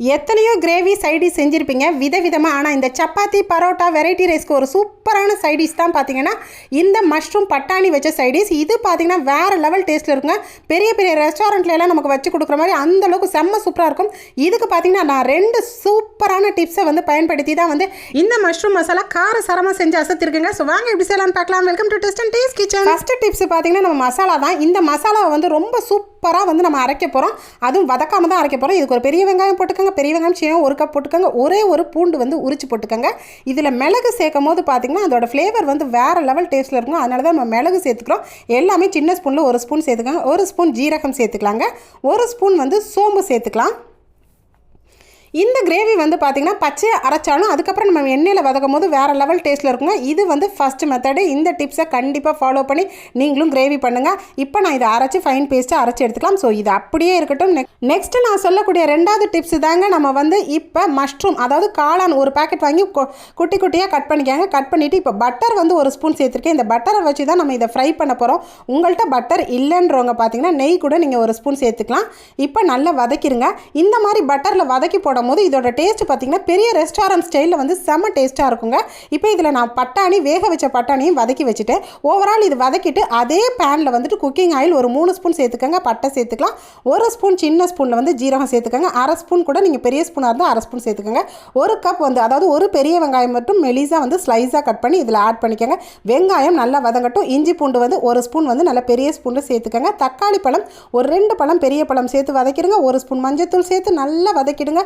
எத்தனையோ gravy side dish செஞ்சுருப்பீங்க. விதவிதமாக ஆனால் இந்த சப்பாத்தி பரோட்டா வெரைட்டி ரைஸ்க்கு ஒரு சூப்பரான சைடிஷ் தான் பார்த்தீங்கன்னா இந்த மஷ்ரூம் பட்டாணி வச்ச சைடிஷ் இது பார்த்தீங்கன்னா வேறு லெவல் டேஸ்ட்டில் இருக்குங்க. பெரிய பெரிய ரெஸ்டாரண்ட்ல எல்லாம் நமக்கு வச்சு கொடுக்குற மாதிரி அந்த அளவுக்கு செம்ம சூப்பராக இருக்கும். இதுக்கு பார்த்தீங்கன்னா நான் ரெண்டு சூப்பரான டிப்ஸை வந்து பயன்படுத்தி தான் வந்து இந்த மஷ்ரூம் மசாலா கார சரமாக செஞ்சு அசத்திருக்குங்க. ஸோ வாங்க எப்படி செய்யலாம்னு பார்க்கலாம் welcome to test and taste kitchen first tips பார்த்தீங்கன்னா நம்ம மசாலா தான். இந்த மசாலாவை வந்து ரொம்ப சூப்பராக வந்து நம்ம அரைக்க போகிறோம் அதுவும் வதக்காமல் தான் அரைக்க போகிறோம் இதுக்கு ஒரு பெரிய வெங்காயம் போட்டுக்கோங்க பெரிய வெங்காயம் ஒரு கப் போட்டுக்கோங்க ஒரே ஒரு பூண்டு வந்து உரிச்சு போட்டுக்கோங்க. இதில் மிளகு சேர்க்கும் போது பார்த்தீங்கன்னா அதோட ஃப்ளேவர் வந்து வேறு லெவல் டேஸ்ட்டில் இருக்கும் அதனால தான் நம்ம மிளகு சேர்த்துக்கிறோம். எல்லாமே சின்ன ஸ்பூனில் ஒரு ஸ்பூன் சேர்த்துக்கோங்க. ஒரு ஸ்பூன் ஜீரகம் சேர்த்துக்கலாங்க. ஒரு ஸ்பூன் வந்து சோம்பு சேர்த்துக்கலாம். இந்த கிரேவி வந்து பார்த்திங்கன்னா பச்சையை அரைச்சாலும் அதுக்கப்புறம் நம்ம எண்ணெயில் வதக்கும் போது வேறு லெவல் டேஸ்ட்டில் இருக்குங்க. இது வந்து ஃபஸ்ட் மெத்தடு இந்த டிப்ஸை கண்டிப்பாக ஃபாலோ பண்ணி நீங்களும் கிரேவி பண்ணுங்கள் இப்போ நான் இதை அரைச்சி ஃபைன் பேஸ்ட்டாக அரைச்சி எடுத்துக்கலாம். ஸோ இது அப்படியே இருக்கட்டும். நெக்ஸ்ட் நான் சொல்லக்கூடிய ரெண்டாவது டிப்ஸ் தாங்க நம்ம வந்து இப்போ மஷ்ரூம் அதாவது காளான் ஒரு பேக்கெட் வாங்கி குட்டி குட்டியாக கட் பண்ணிக்காங்க. கட் பண்ணிவிட்டு இப்போ பட்டர் வந்து ஒரு ஸ்பூன் சேர்த்துருக்கேன். இந்த பட்டரை வச்சு தான் நம்ம இதை ஃப்ரை பண்ண போகிறோம் உங்கள்கிட்ட பட்டர் இல்லைன்றவங்க பார்த்தீங்கன்னா நெய் கூட நீங்கள் ஒரு ஸ்பூன் சேர்த்துக்கலாம். இப்போ நல்லா வதக்கிடுங்க இந்த மாதிரி பட்டரில் வதக்கி போட போது இதோட டேஸ்ட் பார்த்தீங்கன்னா பெரிய ரெஸ்டாரண்ட் ஸ்டைலில் வந்து செம்ம டேஸ்ட்டாக இருக்குங்க. இப்போ இதில் நான் பட்டாணி வேக வச்ச பட்டாணியும் வதக்கி வச்சுட்டேன் ஓவரால் இது வதக்கிட்டு அதே பேனில் வந்துட்டு குக்கிங் ஆயில் ஒரு மூணு ஸ்பூன் சேர்த்துக்கோங்க பட்டை சேர்த்துக்கலாம். ஒரு ஸ்பூன் சின்ன ஸ்பூனில் வந்து ஜீரகம் சேர்த்துக்கோங்க. அரை ஸ்பூன் கூட நீங்கள் பெரிய ஸ்பூனாக இருந்தால் அரை ஸ்பூன் சேர்த்துக்கோங்க. ஒரு கப் வந்து அதாவது ஒரு பெரிய வெங்காயம் மட்டும் மெலிசாக வந்து ஸ்லைஸாக கட் பண்ணி இதில் ஆட் பண்ணிக்கோங்க. வெங்காயம் நல்லா வதங்கட்டும். இஞ்சி பூண்டு வந்து ஒரு ஸ்பூன் வந்து நல்லா பெரிய ஸ்பூனில் சேர்த்துக்கோங்க. தக்காளி பழம் ஒரு ரெண்டு பழம் பெரிய பழம் சேர்த்து வதக்கிடுங்க. ஒரு ஸ்பூன் மஞ்சத்தூள் சேர்த்து நல்லா வதக்கிடுங்க.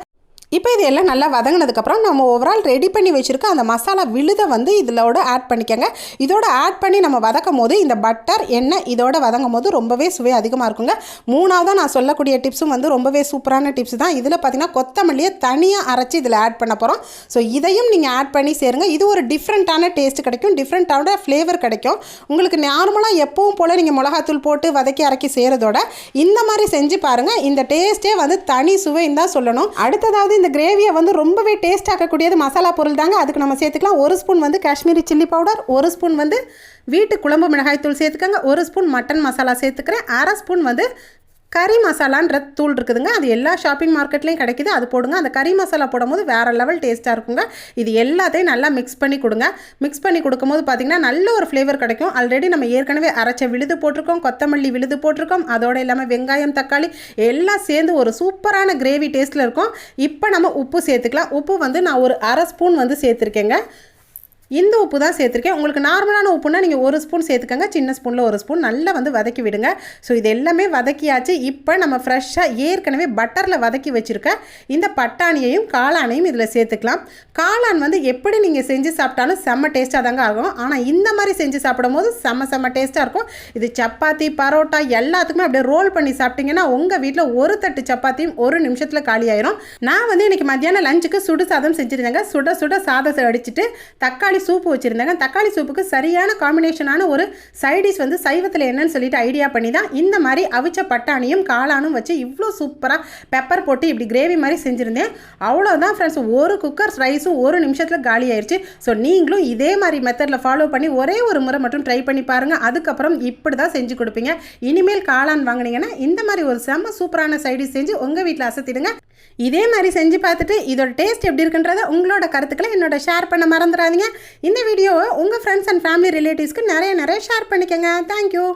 இப்போ இது எல்லாம் நல்லா வதங்கினதுக்கப்புறம் நம்ம ஓவரால் ரெடி பண்ணி வச்சுருக்க அந்த மசாலா விழுதை வந்து இதிலோட ஆட் பண்ணிக்கோங்க. இதோட ஆட் பண்ணி நம்ம வதக்கும் போது இந்த பட்டர் எண்ணெய் இதோட வதங்கும் போது ரொம்பவே சுவை அதிகமாக இருக்குங்க. மூணாவதாக நான் சொல்லக்கூடிய டிப்ஸும் வந்து ரொம்பவே சூப்பரான டிப்ஸ் தான். இதில் பார்த்தீங்கன்னா கொத்தமல்லியை தனியாக அரைச்சி இதில் ஆட் பண்ண போகிறோம் ஸோ இதையும் நீங்கள் ஆட் பண்ணி சேருங்க. இது ஒரு டிஃப்ரெண்ட்டான டேஸ்ட் கிடைக்கும். டிஃப்ரெண்ட்டான ஃப்ளேவர் கிடைக்கும். உங்களுக்கு நார்மலாக எப்பவும் போல் நீங்கள் மிளகாத்தூள் போட்டு வதக்கி அரைக்கி செய்கிறதோட இந்த மாதிரி செஞ்சு பாருங்கள் இந்த டேஸ்ட்டே வந்து தனி சுவைன்னு தான் சொல்லணும். அடுத்ததாவது இந்த கிரேவியை வந்து ரொம்பவே டேஸ்ட் ஆக்கக்கூடியது மசாலா பொருள் தாங்க. அதுக்கு நம்ம சேர்த்துக்கலாம் ஒரு ஸ்பூன் வந்து காஷ்மீரி சில்லி பவுடர் ஒரு ஸ்பூன் வந்து வீட்டு குழம்பு மிளகாய் தூள் சேர்த்துக்கோங்க ஒரு ஸ்பூன் மட்டன் மசாலா சேர்த்துக்கிறேன் அரை ஸ்பூன் வந்து கறி மசாலான்ற தூள் இருக்குதுங்க. அது எல்லா ஷாப்பிங் மார்க்கெட்லேயும் கிடைக்குது. அது போடுங்க. அந்த கறி மசாலா போடும்போது வேறு லெவல் டேஸ்ட்டாக இருக்குங்க. இது எல்லாத்தையும் நல்லா மிக்ஸ் பண்ணி கொடுங்க. மிக்ஸ் பண்ணி கொடுக்கும்போது பார்த்தீங்கன்னா நல்ல ஒரு ஃப்ளேவர் கிடைக்கும். ஆல்ரெடி நம்ம ஏற்கனவே அரைச்ச விழுது போட்டிருக்கோம். கொத்தமல்லி விழுது போட்டிருக்கோம். அதோடு இல்லாமல் வெங்காயம் தக்காளி எல்லாம் சேர்ந்து ஒரு சூப்பரான கிரேவி டேஸ்ட்டில் இருக்கும். இப்போ நம்ம உப்பு சேர்த்துக்கலாம். உப்பு வந்து நான் ஒரு அரை ஸ்பூன் வந்து சேர்த்துருக்கேங்க. இந்த உப்பு தான் சேர்த்துருக்கேன். உங்களுக்கு நார்மலான உப்புனா நீங்கள் ஒரு ஸ்பூன் சேர்த்துக்கோங்க. சின்ன ஸ்பூனில் ஒரு ஸ்பூன் நல்லா வந்து வதக்கி விடுங்க. ஸோ இது எல்லாமே வதக்கியாச்சு. இப்போ நம்ம ஃப்ரெஷ்ஷாக ஏற்கனவே பட்டரில் வதக்கி வச்சுருக்க இந்த பட்டாணியையும் காளானையும் இதில் சேர்த்துக்கலாம். காளான் வந்து எப்படி நீங்கள் செஞ்சு சாப்பிட்டாலும் செம்ம டேஸ்ட்டாக தாங்க ஆகும். ஆனால் இந்த மாதிரி செஞ்சு சாப்பிடும்போது செம்ம செம்ம டேஸ்ட்டாக இருக்கும். இது சப்பாத்தி பரோட்டா எல்லாத்துக்குமே அப்படியே ரோல் பண்ணி சாப்பிட்டீங்கன்னா உங்கள் வீட்டில் ஒரு தட்டு சப்பாத்தியும் ஒரு நிமிஷத்தில் காலியாயிரும். நான் வந்து இன்றைக்கி மத்தியானம் லஞ்சுக்கு சுடு சாதம் செஞ்சுருந்தேங்க. சுட சுட சாதம் அடிச்சுட்டு தக்காளி தக்காளி சூப்பு வச்சுருந்தாங்க. தக்காளி சூப்புக்கு சரியான காம்பினேஷனான ஒரு சைடிஷ் வந்து சைவத்தில் என்னன்னு சொல்லிட்டு ஐடியா பண்ணி தான் இந்த மாதிரி அவிச்ச பட்டாணியும் காளானும் வச்சு இவ்வளோ சூப்பராக பெப்பர் போட்டு இப்படி கிரேவி மாதிரி செஞ்சுருந்தேன். அவ்வளோதான் ஃப்ரெண்ட்ஸ் ஒரு குக்கர் ரைஸும் ஒரு நிமிஷத்தில் காலி ஆயிடுச்சு ஸோ நீங்களும் இதே மாதிரி மெத்தடில் ஃபாலோ பண்ணி ஒரே ஒரு முறை மட்டும் ட்ரை பண்ணி பாருங்கள் அதுக்கப்புறம் இப்படி தான் செஞ்சு கொடுப்பீங்க. இனிமேல் காளான் வாங்குனீங்கன்னா இந்த மாதிரி ஒரு செம்ம சூப்பரான சைடிஷ் செஞ்சு உங்கள் வீட்டில் அசத்திடுங்க. இதே மாதிரி செஞ்சு பார்த்துட்டு இதோட டேஸ்ட் எப்படி இருக்குன்றத உங்களோட கருத்துக்களை என்னோட ஷேர் பண்ண மறந்துடாதீங்க. இந்த வீடியோவை உங்கள் ஃப்ரெண்ட்ஸ் அண்ட் ஃபேமிலி ரிலேட்டிவ்ஸ்க்கு நிறைய நிறைய ஷேர் பண்ணிக்கோங்க. தேங்க்யூ